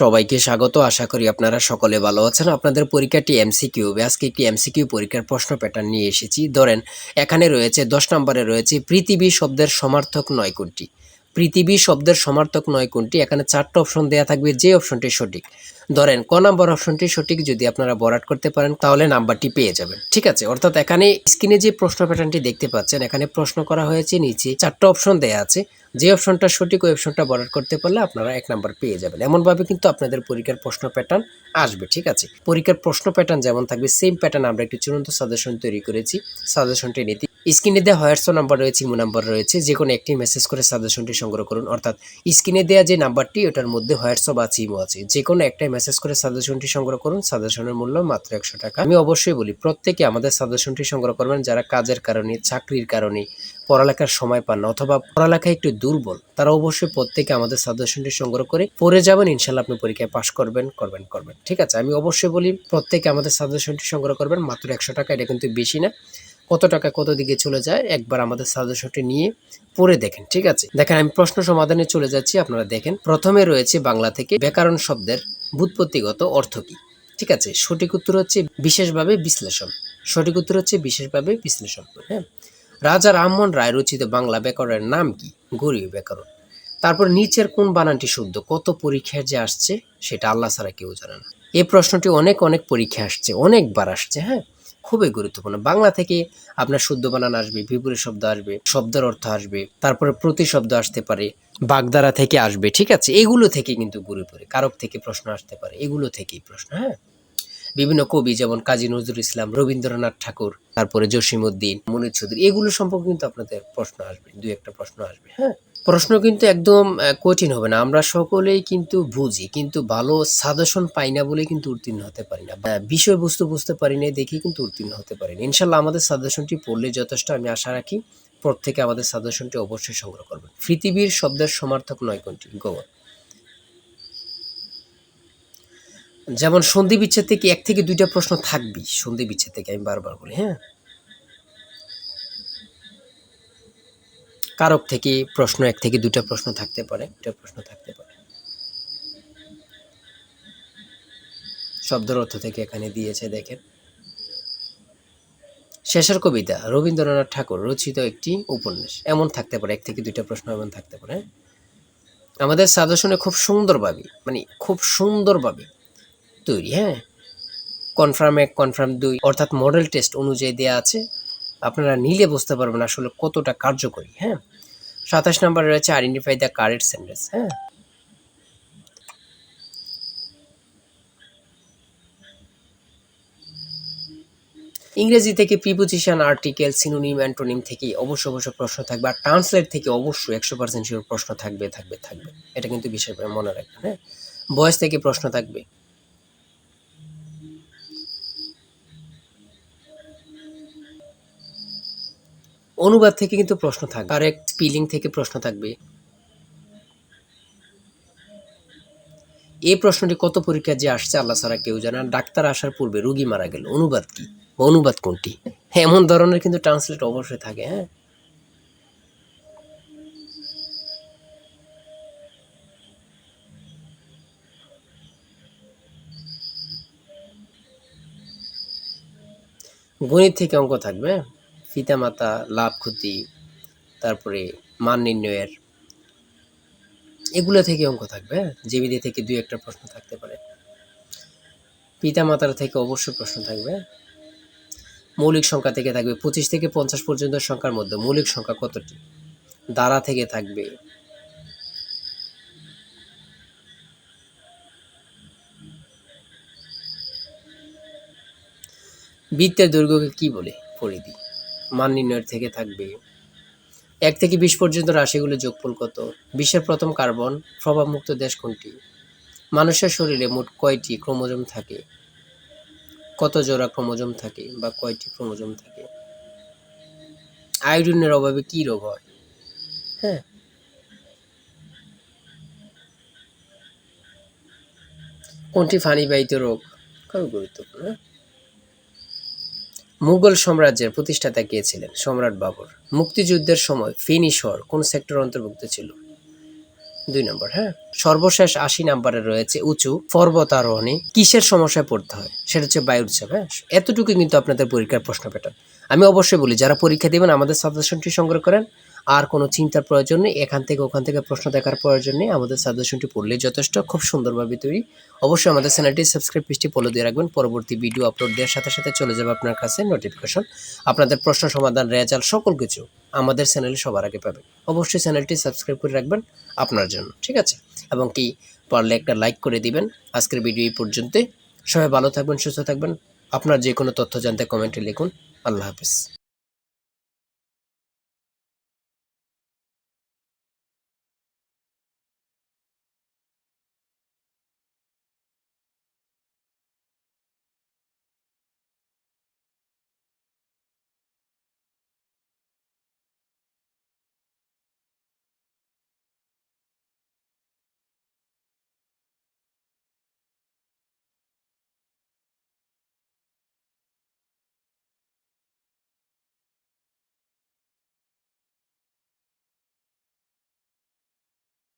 সবাইকে স্বাগত। আশা করি আপনারা সকলে ভালো আছেন। আপনাদের পরীক্ষাটি এমসিকিউ আজকে একটি এমসিকিউ পরীক্ষার প্রশ্ন প্যাটার্ন নিয়ে এসেছি। ধরেন, এখানে রয়েছে, দশ নম্বরে রয়েছে, পৃথিবী শব্দের সমার্থক নয় কোনটি? পৃথিবী শব্দের সমার্থক নয় কোনটি? এখানে চারটা অপশন দেওয়া থাকবে, যে অপশনটি সঠিক। ধরেন, ক নাম্বার অপশনটি সঠিক, যদি আপনারা বরাট করতে পারেন, তাহলে নাম্বারটি পেয়ে যাবেন। ঠিক আছে? অর্থাৎ এখানে স্ক্রিনে যে প্রশ্ন প্যাটার্নটি দেখতে পাচ্ছেন, এখানে প্রশ্ন করা হয়েছে, নিচে চারটা অপশন দেওয়া আছে। যে অপশনটা সঠিক, ওই অপশনটা বরাট করতে পারলে আপনারা এক নাম্বার পেয়ে যাবেন। এমনভাবে কিন্তু আপনাদের পরীক্ষার প্রশ্ন প্যাটার্ন আসবে, ঠিক আছে? পরীক্ষার প্রশ্ন প্যাটার্ন যেমন থাকবে সেম প্যাটার্ন আমরা একটি চূড়ান্ত সাজেশন তৈরি করেছি। সাজেশনটি নিতে স্ক্রিনে দেওয়া হোয়াটসঅ্যাপ নাম্বার রয়েছে, ইমো নাম্বার রয়েছে যে কোনো একটি মেসেজ করে সাজেশনটি সংগ্রহ করুন। অর্থাৎ স্ক্রিনে দেওয়া যে নাম্বারটি, ওটার মধ্যে হোয়াটসঅ্যাপ আছে, ইমো আছে যে কোনো একটাই মেসেজ করে সাজেশনটি সংগ্রহ করুন। সাজেশনের মূল্য মাত্র একশো টাকা। আমি অবশ্যই বলি, প্রত্যেকে আমাদের সাজেশনটি সংগ্রহ করবেন যারা কাজের কারণে, চাকরির কারণে, পড়ালেখার সময় পান না, অথবা পড়ালেখা একটু দুর্বল, তারা অবশ্যই প্রত্যেকে আমাদের সাজেশনটি সংগ্রহ করে পড়ে যাবেন। ইনশাল্লাহ আপনি পরীক্ষায় পাশ করবেন করবেন করবেন। ঠিক আছে, আমি অবশ্যই বলি, প্রত্যেকে আমাদের সাজেশনটি সংগ্রহ করবেন, মাত্র একশো টাকা, এটা কিন্তু বেশি না। কত টাকা কত দিকে চলে যায়, একবার আমাদের সাজেশনটি নিয়ে পড়ে দেখেন, ঠিক আছে? দেখেন, আমি প্রশ্ন সমাধানে চলে যাচ্ছি, আপনারা দেখেন। প্রথমে রয়েছে বাংলা থেকে ব্যাকরণ শব্দের বুৎপত্তিগত অর্থ কি, ঠিক আছে? সঠিক উত্তর হচ্ছে বিশেষভাবে বিশ্লেষণ। সঠিক উত্তর হচ্ছে বিশেষভাবে বিশ্লেষণ হ্যাঁ? রাজা রামমোহন রায় রচিত বাংলা ব্যাকরণের নাম কি? গরীয় ব্যাকরণ। তারপর নিচের কোন বানানটি শুদ্ধ? কত পরীক্ষায় যে আসছে, সেটা আল্লাহ ছাড়া কেউ জানে না। এই প্রশ্নটি অনেক অনেক পরীক্ষা আসছে, অনেকবার আসছে হ্যাঁ? খুবই গুরুত্বপূর্ণ। বাংলা থেকে আপনার শুদ্ধ বানান আসবে, বিপরীত শব্দ আসবে, শব্দের অর্থ আসবে, তারপরে প্রতি শব্দ আসতে পারে, বাগধারা থেকে আসবে, ঠিক আছে? এগুলো থেকে কিন্তু ঘুরে পড়ে, কারক থেকে প্রশ্ন আসতে পারে, এগুলো থেকেই প্রশ্ন হ্যাঁ? বিভিন্ন কবি যেমন কাজী নজরুল ইসলাম, রবীন্দ্রনাথ ঠাকুর, তারপরে জসিমউদ্দিন, মনির চৌধুরী, এগুলো সম্পর্কে কিন্তু আপনাদের প্রশ্ন আসবে, দুই একটা প্রশ্ন আসবে হ্যাঁ? প্রশ্ন কিন্তু একদম কঠিন হবে না। আমরা সকলেই কিন্তু বুঝি, কিন্তু ভালো সাজেশন পাই না বলে কিন্তু উত্তীর্ণ হতে পারি না। বিষয়বস্তু বুঝতে পারি না দেখি কিন্তু উত্তীর্ণ হতে পারি না। ইনশাল্লাহ আমাদের সাজেশনটি পড়লে যথেষ্ট, আমি আশা রাখি প্রত্যেকে আমাদের সাজেশনটি অবশ্যই সংগ্রহ করবেন। পৃথিবীর শব্দের সমার্থক নয় কোনটি? গোবর যেমন সন্ধি বিচ্ছেদ থেকে এক থেকে দুইটা প্রশ্ন থাকবেই, সন্ধি বিচ্ছেদ থেকে, আমি বারবার বলি হ্যাঁ? কারক থেকে প্রশ্ন, এক থেকে দুইটা প্রশ্ন থাকতে পারে দুটা প্রশ্ন থাকতে পারে। শব্দের অর্থ থেকে এখানে দিয়েছে, দেখেন। শেষের কবিতা, রবীন্দ্রনাথ ঠাকুর রচিত একটি উপন্যাস। এমন থাকতে পারে, এক থেকে দুইটা প্রশ্ন এমন থাকতে পারে হ্যাঁ? আমাদের সাজেশনে খুব সুন্দরভাবে মানে খুব সুন্দরভাবে তৈরি হ্যাঁ? কনফার্ম এক, কনফার্ম দুই, অর্থাৎ মডেল টেস্ট অনুযায়ী দেওয়া আছে। আপনারা নিলে বুঝতে পারবেন আসলে কতটা কার্যকরী হ্যাঁ? সাতাশ নম্বরে রয়েছে আইডেন্টিফাই দ্য কারেক্ট সেন্টেন্স হ্যাঁ? ইংরেজি থেকে প্রিপোজিশন আর্টিকেল সিনোনিম অ্যান্টোনিম থেকে অবশ্য অবশ্য প্রশ্ন থাকবে, আর ট্রান্সলেট থেকে অবশ্যই একশো পার্সেন্ট প্রশ্ন থাকবে থাকবে থাকবে। এটা কিন্তু বিশেষভাবে মনে রাখবেন হ্যাঁ? বয়স থেকে প্রশ্ন থাকবে। অনুবাদ থেকে কিন্তু প্রশ্ন থাকবে। কারেক্ট স্পিলিং থেকে প্রশ্ন থাকবে। এই প্রশ্নটি কত পরীক্ষা যে আসছে আল্লাহ ছাড়া কেউ জানে ডাক্তার আসার পূর্বে রুগী মারা গেল। অনুবাদ কি? অনুবাদ কোনটি? হ্যাঁ, এমন ধরনের কিন্তু ট্রান্সলেট অবশ্যই থাকে হ্যাঁ। গণিত থেকে অঙ্ক থাকবে পিতামাতা লাভ ক্ষতি তারপরে মান নির্ণয়ের, এগুলো থেকে অঙ্ক থাকবে হ্যাঁ? জীবিতি থেকে দুই একটা প্রশ্ন থাকতে পারে। পিতামাতার থেকে অবশ্যই প্রশ্ন থাকবে। মৌলিক সংখ্যা থেকে থাকবে পঁচিশ থেকে পঞ্চাশ পর্যন্ত সংখ্যার মধ্যে মৌলিক সংখ্যা কতটি? দ্বারা থেকে থাকবে। বৃত্তের দৈর্ঘ্যকে কি বলে? পরিধি। মান নির্ণয়ের থেকে থাকবে। এক থেকে বিশ পর্যন্ত রাশিগুলো যোগফল কত? বিশ্বের প্রথম কার্বন প্রভাবমুক্ত দেশ কোনটি? মানুষের শরীরে মোট কয়টি ক্রোমোজোম থাকে? কত জোড়া ক্রোমোজোম থাকে বা কয়টি ক্রোমোজোম থাকে? আয়োডিনের অভাবে কি রোগ হয়? হ্যাঁ। কোনটি ফানিবাহিত রোগ? খুবই গুরুত্বপূর্ণ হ্যাঁ? মুঘল সাম্রাজ্যের প্রতিষ্ঠাতা কে ছিলেন? সম্রাট বাবর। মুক্তিযুদ্ধের সময় ফেনী শহর কোন সেক্টর অন্তর্ভুক্ত ছিল? দুই নম্বর হ্যাঁ? সর্বশেষ আশি নাম্বারে রয়েছে উঁচু পর্বতারোহণে কিসের সমস্যায় পড়তে হয়? সেটা হচ্ছে বায়ুর চাপ হ্যাঁ? এতটুকু কিন্তু আপনাদের পরীক্ষার প্রশ্ন প্যাটার্ন। আমি অবশ্যই বলি, যারা পরীক্ষা দেবেন, আমাদের সাজেশনটি সংগ্রহ করেন। আর কোনো চিন্তার প্রয়োজন নেই। এখান থেকে ওখান থেকে প্রশ্ন দেখার প্রয়োজন নেই। আমাদের সাজেশনটি পড়লেই যথেষ্ট, খুব সুন্দরভাবে তৈরি। অবশ্যই আমাদের চ্যানেলটি সাবস্ক্রাইব পেজটি ফলো দিয়ে রাখবেন। পরবর্তী ভিডিও আপলোড দেওয়ার সাথে সাথে চলে যাবে আপনার কাছে নোটিফিকেশন আপনাদের প্রশ্ন, সমাধান রেজাল্ট সকল কিছু আমাদের চ্যানেলে সবার আগে পাবেন। অবশ্যই চ্যানেলটি সাবস্ক্রাইব করে রাখবেন আপনার জন্য, ঠিক আছে? এবং কি পারলে একটা লাইক করে দিবেন। আজকের ভিডিও এই পর্যন্ত সবাই ভালো থাকবেন, সুস্থ থাকবেন। আপনার যে কোনো তথ্য জানতে কমেন্টে লিখুন। আল্লাহ হাফিজ।